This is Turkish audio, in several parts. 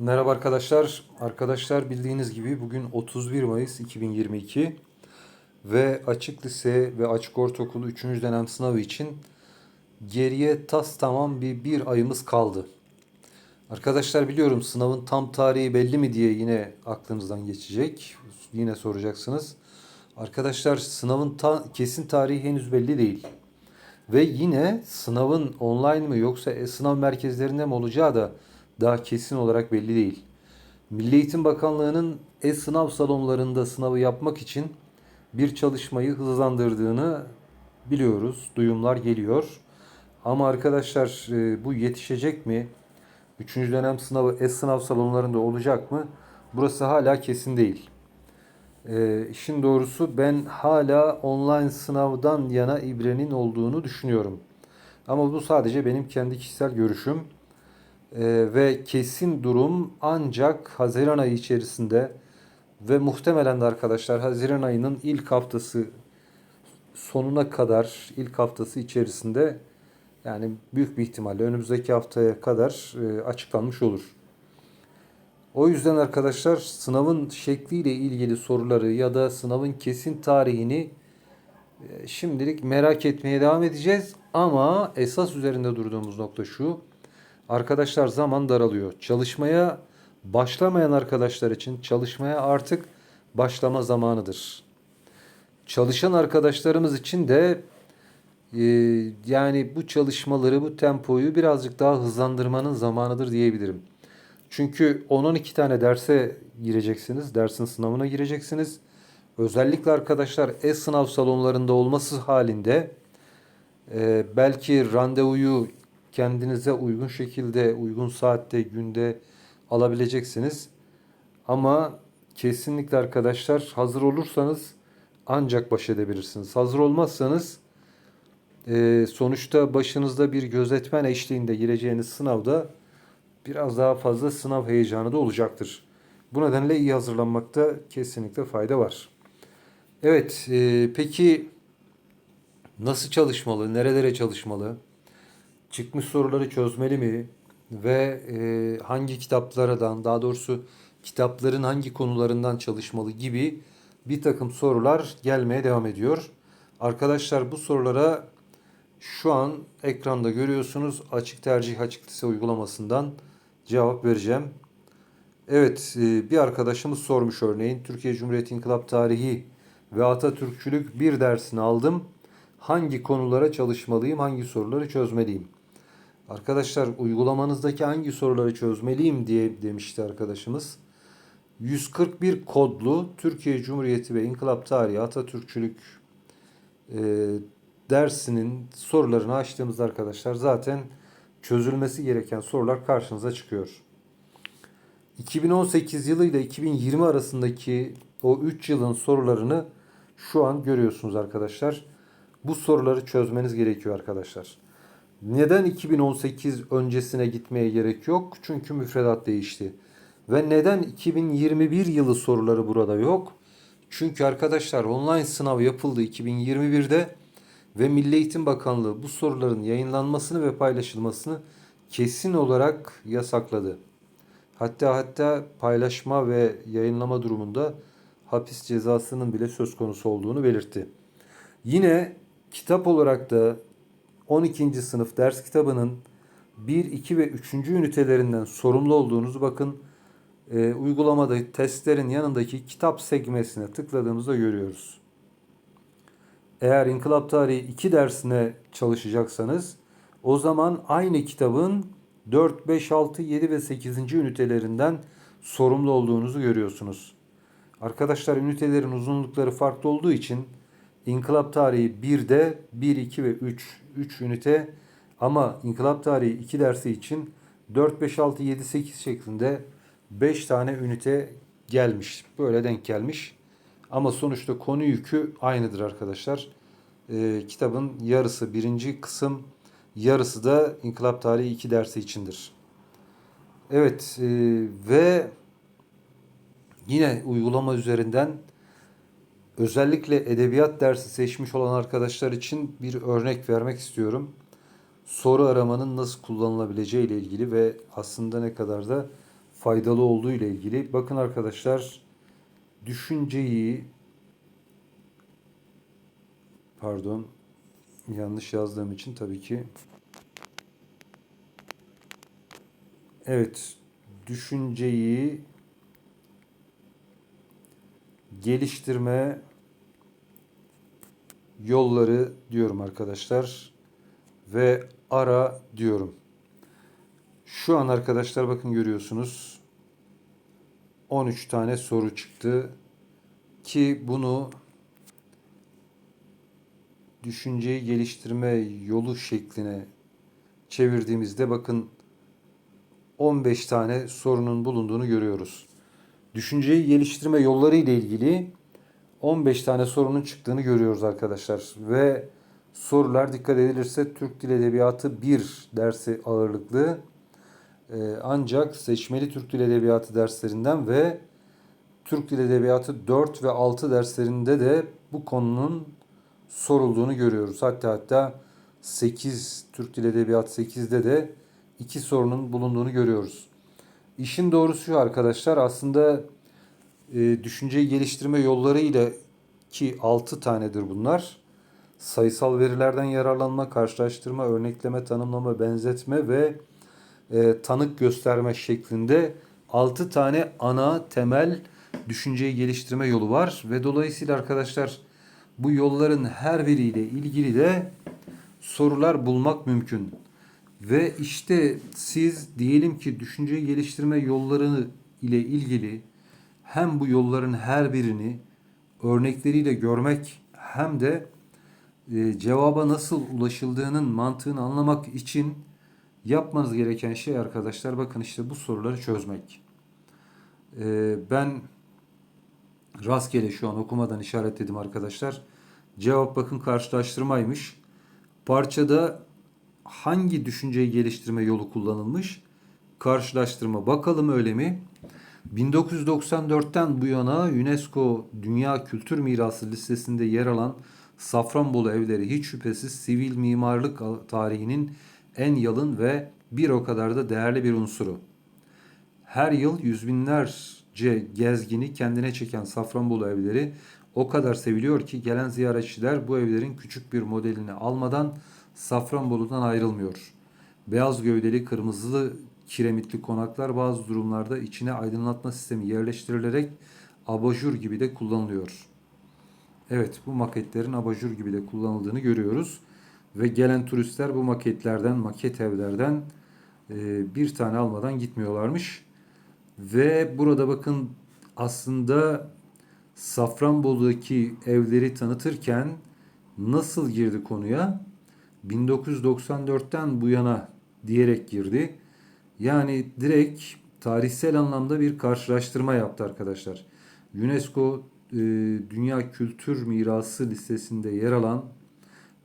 Merhaba arkadaşlar. Arkadaşlar bildiğiniz gibi bugün 31 Mayıs 2022 ve açık lise ve açık ortaokulu 3. dönem sınavı için geriye tas tamam bir, bir ayımız kaldı. Arkadaşlar biliyorum sınavın tam tarihi belli mi diye yine aklınızdan geçecek. Yine soracaksınız. Arkadaşlar sınavın ta- kesin tarihi henüz belli değil. Ve yine sınavın online mı yoksa e-sınav merkezlerinde mi olacağı da daha kesin olarak belli değil. Milli Eğitim Bakanlığı'nın e-sınav salonlarında sınavı yapmak için bir çalışmayı hızlandırdığını biliyoruz. Duyumlar geliyor. Ama arkadaşlar e, bu yetişecek mi? Üçüncü dönem sınavı e-sınav salonlarında olacak mı? Burası hala kesin değil. Ee, işin doğrusu ben hala online sınavdan yana ibrenin olduğunu düşünüyorum. Ama bu sadece benim kendi kişisel görüşüm. Ee, ve kesin durum ancak Haziran ayı içerisinde ve muhtemelen de arkadaşlar Haziran ayının ilk haftası sonuna kadar ilk haftası içerisinde yani büyük bir ihtimalle önümüzdeki haftaya kadar e, açıklanmış olur. O yüzden arkadaşlar sınavın şekliyle ilgili soruları ya da sınavın kesin tarihini e, şimdilik merak etmeye devam edeceğiz. Ama esas üzerinde durduğumuz nokta şu. Arkadaşlar zaman daralıyor. Çalışmaya başlamayan arkadaşlar için çalışmaya artık başlama zamanıdır. Çalışan arkadaşlarımız için de e, yani bu çalışmaları, bu tempoyu birazcık daha hızlandırmanın zamanıdır diyebilirim. Çünkü 10-12 tane derse gireceksiniz. Dersin sınavına gireceksiniz. Özellikle arkadaşlar e-sınav salonlarında olması halinde e, belki randevuyu kendinize uygun şekilde, uygun saatte, günde alabileceksiniz. Ama kesinlikle arkadaşlar hazır olursanız ancak baş edebilirsiniz. Hazır olmazsanız e, sonuçta başınızda bir gözetmen eşliğinde gireceğiniz sınavda biraz daha fazla sınav heyecanı da olacaktır. Bu nedenle iyi hazırlanmakta kesinlikle fayda var. Evet, e, peki nasıl çalışmalı, nerelere çalışmalı, çıkmış soruları çözmeli mi ve e, hangi kitaplardan, daha doğrusu kitapların hangi konularından çalışmalı gibi bir takım sorular gelmeye devam ediyor. Arkadaşlar bu sorulara şu an ekranda görüyorsunuz açık tercih açık lise uygulamasından cevap vereceğim. Evet e, bir arkadaşımız sormuş örneğin Türkiye Cumhuriyeti İnkılap Tarihi ve Atatürkçülük bir dersini aldım. Hangi konulara çalışmalıyım, hangi soruları çözmeliyim? Arkadaşlar uygulamanızdaki hangi soruları çözmeliyim diye demişti arkadaşımız. 141 kodlu Türkiye Cumhuriyeti ve İnkılap Tarihi Atatürkçülük e, dersinin sorularını açtığımızda arkadaşlar zaten çözülmesi gereken sorular karşınıza çıkıyor. 2018 yılı ile 2020 arasındaki o 3 yılın sorularını şu an görüyorsunuz arkadaşlar. Bu soruları çözmeniz gerekiyor arkadaşlar. Neden 2018 öncesine gitmeye gerek yok? Çünkü müfredat değişti. Ve neden 2021 yılı soruları burada yok? Çünkü arkadaşlar online sınav yapıldı 2021'de ve Milli Eğitim Bakanlığı bu soruların yayınlanmasını ve paylaşılmasını kesin olarak yasakladı. Hatta hatta paylaşma ve yayınlama durumunda hapis cezasının bile söz konusu olduğunu belirtti. Yine kitap olarak da 12. sınıf ders kitabının 1, 2 ve 3. ünitelerinden sorumlu olduğunuzu bakın e, uygulamada testlerin yanındaki kitap sekmesine tıkladığımızda görüyoruz. Eğer İnkılap Tarihi 2 dersine çalışacaksanız o zaman aynı kitabın 4, 5, 6, 7 ve 8. ünitelerinden sorumlu olduğunuzu görüyorsunuz. Arkadaşlar ünitelerin uzunlukları farklı olduğu için İnkılap Tarihi 1'de 1, 2 ve 3, 3 ünite ama İnkılap Tarihi 2 dersi için 4, 5, 6, 7, 8 şeklinde 5 tane ünite gelmiş. Böyle denk gelmiş. Ama sonuçta konu yükü aynıdır arkadaşlar. Ee, kitabın yarısı birinci kısım, yarısı da İnkılap Tarihi 2 dersi içindir. Evet e, ve yine uygulama üzerinden özellikle edebiyat dersi seçmiş olan arkadaşlar için bir örnek vermek istiyorum. Soru aramanın nasıl kullanılabileceği ile ilgili ve aslında ne kadar da faydalı olduğu ile ilgili. Bakın arkadaşlar düşünceyi pardon yanlış yazdığım için tabii ki evet düşünceyi geliştirme yolları diyorum arkadaşlar ve ara diyorum. Şu an arkadaşlar bakın görüyorsunuz 13 tane soru çıktı ki bunu düşünceyi geliştirme yolu şekline çevirdiğimizde bakın 15 tane sorunun bulunduğunu görüyoruz. Düşünceyi geliştirme yolları ile ilgili 15 tane sorunun çıktığını görüyoruz arkadaşlar. Ve sorular dikkat edilirse Türk Dil Edebiyatı 1 dersi ağırlıklı. Ee, ancak seçmeli Türk Dil Edebiyatı derslerinden ve Türk Dil Edebiyatı 4 ve 6 derslerinde de bu konunun sorulduğunu görüyoruz. Hatta hatta 8 Türk Dil Edebiyatı 8'de de iki sorunun bulunduğunu görüyoruz. İşin doğrusu şu arkadaşlar aslında e, düşünceyi geliştirme yolları ile ki 6 tanedir bunlar. Sayısal verilerden yararlanma, karşılaştırma, örnekleme, tanımlama, benzetme ve e, tanık gösterme şeklinde 6 tane ana temel düşünceyi geliştirme yolu var ve dolayısıyla arkadaşlar bu yolların her biriyle ilgili de sorular bulmak mümkün. Ve işte siz diyelim ki düşünceyi geliştirme yolları ile ilgili hem bu yolların her birini örnekleriyle görmek hem de e, cevaba nasıl ulaşıldığının mantığını anlamak için yapmanız gereken şey arkadaşlar bakın işte bu soruları çözmek. E, ben rastgele şu an okumadan işaretledim arkadaşlar. Cevap bakın karşılaştırmaymış. Parçada hangi düşünceyi geliştirme yolu kullanılmış? Karşılaştırma. Bakalım öyle mi? 1994'ten bu yana UNESCO Dünya Kültür Mirası listesinde yer alan Safranbolu evleri hiç şüphesiz sivil mimarlık tarihinin en yalın ve bir o kadar da değerli bir unsuru. Her yıl yüz binlerce gezgini kendine çeken Safranbolu evleri o kadar seviliyor ki gelen ziyaretçiler bu evlerin küçük bir modelini almadan Safranbolu'dan ayrılmıyor. Beyaz gövdeli kırmızılı kiremitli konaklar bazı durumlarda içine aydınlatma sistemi yerleştirilerek abajur gibi de kullanılıyor. Evet bu maketlerin abajur gibi de kullanıldığını görüyoruz. Ve gelen turistler bu maketlerden, maket evlerden e, bir tane almadan gitmiyorlarmış. Ve burada bakın aslında Safranbolu'daki evleri tanıtırken nasıl girdi konuya? 1994'ten bu yana diyerek girdi. Yani direkt tarihsel anlamda bir karşılaştırma yaptı arkadaşlar. UNESCO e, Dünya Kültür Mirası listesinde yer alan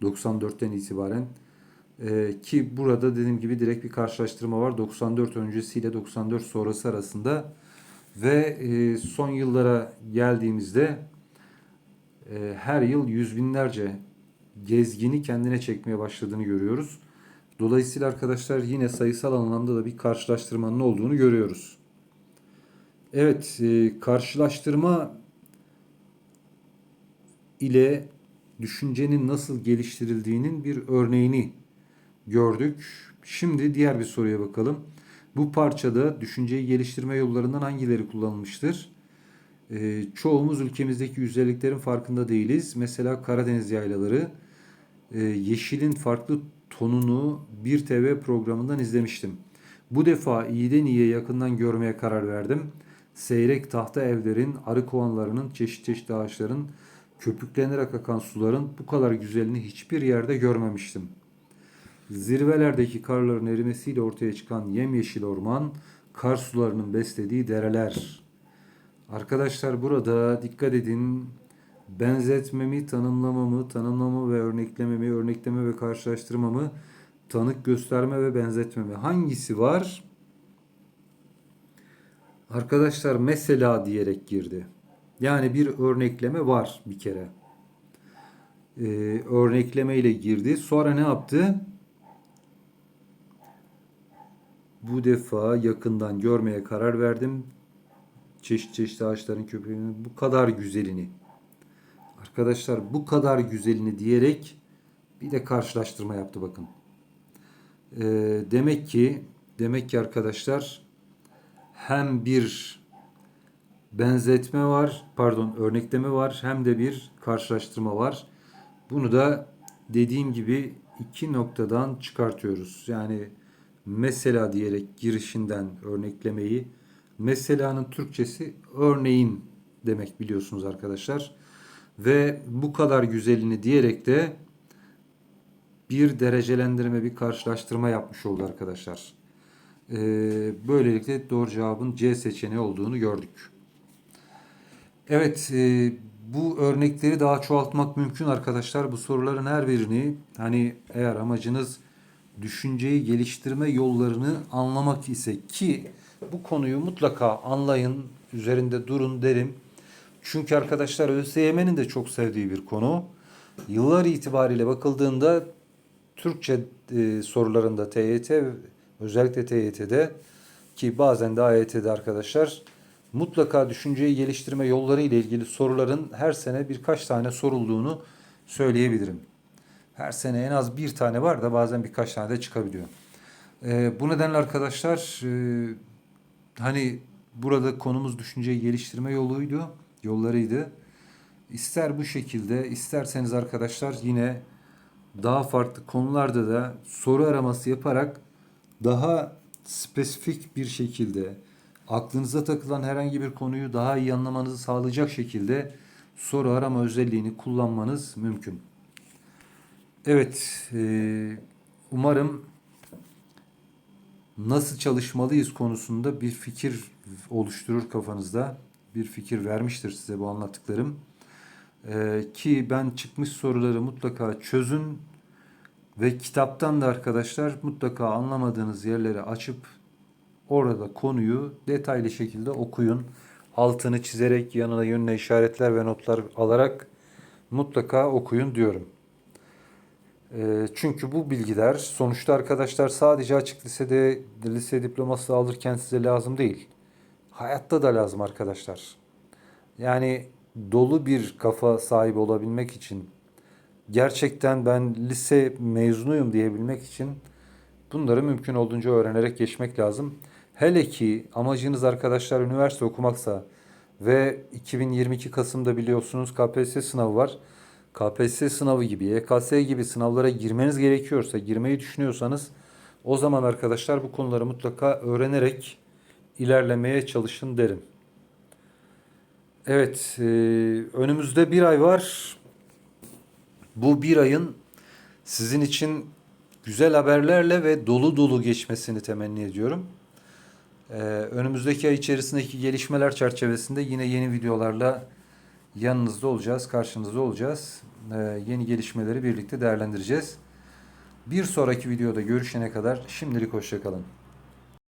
94'ten itibaren e, ki burada dediğim gibi direkt bir karşılaştırma var 94 öncesiyle 94 sonrası arasında ve e, son yıllara geldiğimizde e, her yıl yüz binlerce gezgini kendine çekmeye başladığını görüyoruz. Dolayısıyla arkadaşlar yine sayısal anlamda da bir karşılaştırmanın olduğunu görüyoruz. Evet, e, karşılaştırma ile düşüncenin nasıl geliştirildiğinin bir örneğini gördük. Şimdi diğer bir soruya bakalım. Bu parçada düşünceyi geliştirme yollarından hangileri kullanılmıştır? E, çoğumuz ülkemizdeki güzelliklerin farkında değiliz. Mesela Karadeniz yaylaları, e, yeşilin farklı tonunu bir TV programından izlemiştim. Bu defa iyiden iyiye yakından görmeye karar verdim. Seyrek tahta evlerin, arı kovanlarının, çeşit çeşit ağaçların, köpüklenerek akan suların bu kadar güzelini hiçbir yerde görmemiştim. Zirvelerdeki karların erimesiyle ortaya çıkan yemyeşil orman, kar sularının beslediği dereler. Arkadaşlar burada dikkat edin benzetmemi, tanımlamamı, tanımlama ve örneklememi, örnekleme ve karşılaştırmamı, tanık gösterme ve benzetmemi hangisi var? Arkadaşlar mesela diyerek girdi. Yani bir örnekleme var bir kere. Ee, örnekleme ile girdi. Sonra ne yaptı? bu defa yakından görmeye karar verdim. Çeşit çeşit ağaçların köpeğinin bu kadar güzelini. Arkadaşlar bu kadar güzelini diyerek bir de karşılaştırma yaptı bakın. Ee, demek ki demek ki arkadaşlar hem bir benzetme var, pardon örnekleme var hem de bir karşılaştırma var. Bunu da dediğim gibi iki noktadan çıkartıyoruz. Yani mesela diyerek girişinden örneklemeyi, meselanın Türkçesi örneğin demek biliyorsunuz arkadaşlar. Ve bu kadar güzelini diyerek de bir derecelendirme, bir karşılaştırma yapmış oldu arkadaşlar. Ee, böylelikle doğru cevabın C seçeneği olduğunu gördük. Evet, e, bu örnekleri daha çoğaltmak mümkün arkadaşlar. Bu soruların her birini hani eğer amacınız düşünceyi geliştirme yollarını anlamak ise ki bu konuyu mutlaka anlayın, üzerinde durun derim. Çünkü arkadaşlar ÖSYM'nin de çok sevdiği bir konu. Yıllar itibariyle bakıldığında Türkçe e, sorularında TYT özellikle TYT'de ki bazen de AYT'de arkadaşlar mutlaka düşünceyi geliştirme yolları ile ilgili soruların her sene birkaç tane sorulduğunu söyleyebilirim. Her sene en az bir tane var da bazen birkaç tane de çıkabiliyor. Ee, bu nedenle arkadaşlar e, hani burada konumuz düşünceyi geliştirme yoluydu, yollarıydı. İster bu şekilde, isterseniz arkadaşlar yine daha farklı konularda da soru araması yaparak daha spesifik bir şekilde aklınıza takılan herhangi bir konuyu daha iyi anlamanızı sağlayacak şekilde soru arama özelliğini kullanmanız mümkün. Evet, e, umarım nasıl çalışmalıyız konusunda bir fikir oluşturur kafanızda. Bir fikir vermiştir size bu anlattıklarım. E, ki ben çıkmış soruları mutlaka çözün ve kitaptan da arkadaşlar mutlaka anlamadığınız yerleri açıp orada konuyu detaylı şekilde okuyun. Altını çizerek yanına yönüne işaretler ve notlar alarak mutlaka okuyun diyorum. Ee, Çünkü bu bilgiler sonuçta arkadaşlar sadece açık lisede lise diploması alırken size lazım değil. Hayatta da lazım arkadaşlar. Yani dolu bir kafa sahibi olabilmek için gerçekten ben lise mezunuyum diyebilmek için bunları mümkün olduğunca öğrenerek geçmek lazım. Hele ki amacınız arkadaşlar üniversite okumaksa ve 2022 Kasım'da biliyorsunuz KPSS sınavı var. KPSS sınavı gibi, YKS gibi sınavlara girmeniz gerekiyorsa, girmeyi düşünüyorsanız o zaman arkadaşlar bu konuları mutlaka öğrenerek ilerlemeye çalışın derim. Evet, e, önümüzde bir ay var. Bu bir ayın sizin için güzel haberlerle ve dolu dolu geçmesini temenni ediyorum. Ee, önümüzdeki ay içerisindeki gelişmeler çerçevesinde yine yeni videolarla yanınızda olacağız, karşınızda olacağız. Ee, yeni gelişmeleri birlikte değerlendireceğiz. Bir sonraki videoda görüşene kadar şimdilik hoşçakalın.